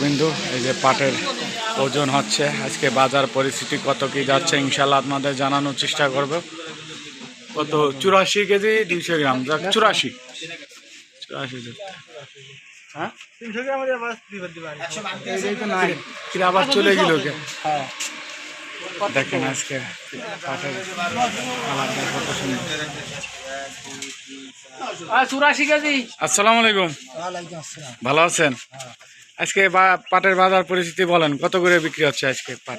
বিন্দু এই যে পাটের ওজন হচ্ছে আজকে বাজার পরিস্থিতি কত কি যাচ্ছে ইনশাল্লাহ আপনাদের জানানোর চেষ্টা করব। কত? চুরাশি কেজি দুইশো গ্রাম। যাক চুরাশি। চুরাশি হ্যাঁ? আবার দিবার দিবার। কি আবার চলে গেল কে? দেখেন আজকে পাটের কালারটা কত সুন্দর। আসসালামু আলাইকুম। ভালো আছেন? আজকে পাটের বাজার পরিস্থিতি বলেন কত করে বিক্রি হচ্ছে আজকে পাট?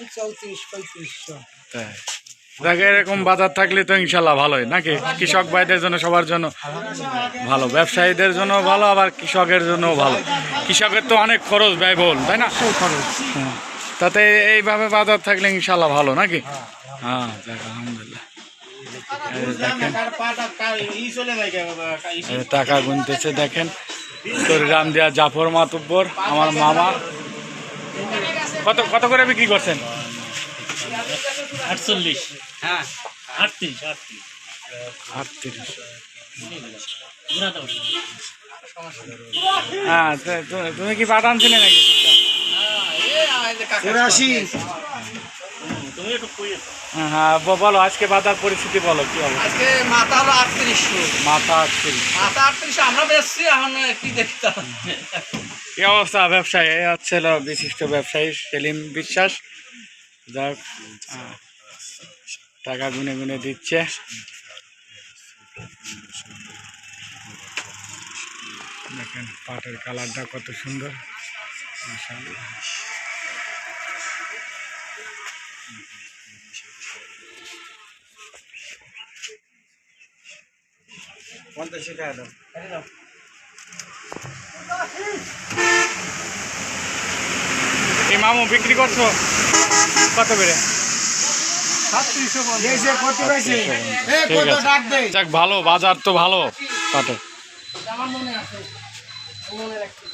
তাই। দেখে এরকম বাজার থাকলে তো ইনশাল্লাহ ভালোই নাকি? কৃষক ভাইদের জন্য সবার জন্য ভালো ব্যবসায়ীদের জন্য ভালো আবার কৃষকের জন্য ভালো। কৃষকের তো অনেক খরচ ব্যয়বহুল তাই না? হ্যাঁ। তাতে এইভাবে বাজার থাকলে ইনশাল্লাহ ভালো নাকি? হ্যাঁ যাক, আলহামদুলিল্লাহ। টাকা গুনতেছে দেখেন। তোর রাম দিয়া জাফর মাতুব্বর আমার মামা। কত কত করে বিক্রি করছেন? আটচল্লিশ। হ্যাঁ। আটত্রিশ আটত্রিশ। আটত্রিশ। হ্যাঁ তুমি কি পাঠান ছিলে নাকি? চুরাশি হ্যাঁ বলো আজকে বাজার পরিস্থিতি বলো কি হবে আজকে মাথা হলো আটত্রিশশো মাথা আটত্রিশ। মাথা আটত্রিশশো আমরা বেচছি এখন কি দেখতাম? কি অবস্থা ব্যবসায়ী? এই হচ্ছে বিশিষ্ট ব্যবসায়ী সেলিম বিশ্বাস। যাক টাকা গুনে গুনে দিচ্ছে। দেখেন পাটের কালারটা কত সুন্দর। পঞ্চাশ টাকা দাও এই মামু বিক্রি করছ? কত আছে। যাক ভালো বাজার তো ভালো। পাটের আমার মনে আছে। মনে রাখছি